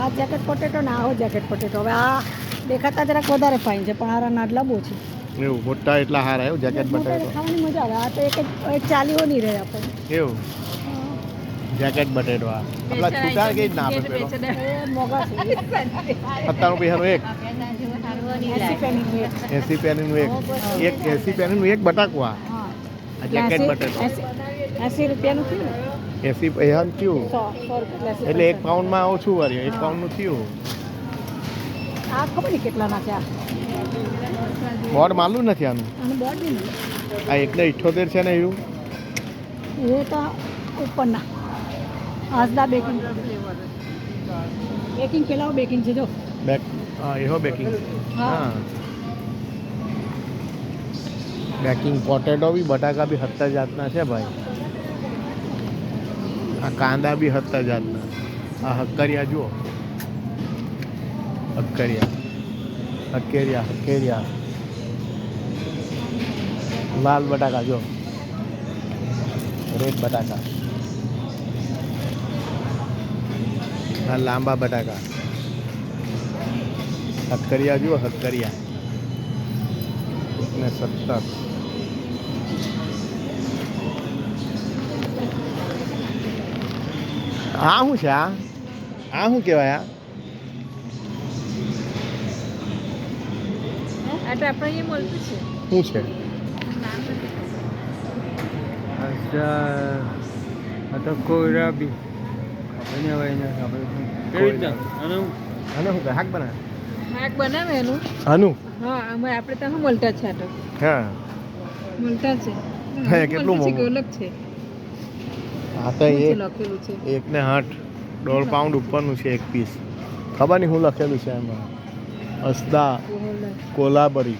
આ jacket potato ને આવો જેકેટ પોટેટો હવે આ દેખાતા જરાક વધારે ફાઇન છે પણ આરા નાટલા બહુ છે. એવું મોટા એટલા હારા એવું જેકેટ બટેટો ખાવાની મજા આવે. આ તો એક ચાલ્યો ચાલીઓ નહીં રહે આપણને એવું? જેકેટ બટેટો આ. આપણા છૂટા કઈ ના આપે પેલો? એ સત્તાણું પૈસાનું એક. એસી પેનીનું એક. એસી પેનીનું એક. એક એસી પેનીનું એક બટાકવા આ. જેકેટ બટેટો એસી રૂપિયાનું થયું ને? એસી પૈસાનું થયું. એટલે એક. પાઉન્ડમાં ઓછું વર્યું એક પાઉન્ડ પાઉન્ડનું થયું. આ ખબર નહીં કેટલાના છે બોર્ડ માલું નથી આનું. આ એકને ઇઠ્ઠોતેર છે ને એવું. એ તો ઉપરના. હાસદા બેકિંગ. બેકિંગ પેલા બેકિંગ છે જો. બેક હા એહો બેકિંગ. હા. બેકિંગ પોટેટો બી બટાકા બી હત્તર જાતના છે ભાઈ. આ કાંદા બી હતા જાતના. આ હક્કરિયા જુઓ. હક્કરિયા. હક્કેરિયા હક્કેરિયા. લાલ બટાકા જો રેડ બટાકા. આ લાંબા બટાકા. હક્કરિયા જુઓ, હક્કરિયા. ને સત્તર. આ શું છે આ? આ શું કહેવાય આ? તો શું છે? આ તો કોયરાબી. ખબર નહીં ખબર કેવી અને હું અને શું હાક બનાવે? એનું. આનું? હા અમે આપણે ત્યાં શું મળતા છે આ તો. હા. મળતા છે. હે, કેટલું મોંઘું? અલગ છે. આ તો એક એક ને આઠ. દોઢ પાઉન્ડ ઉપરનું છે એક પીસ ખબર નહીં શું લખેલું છે એમાં. અસદા કોલાબરી.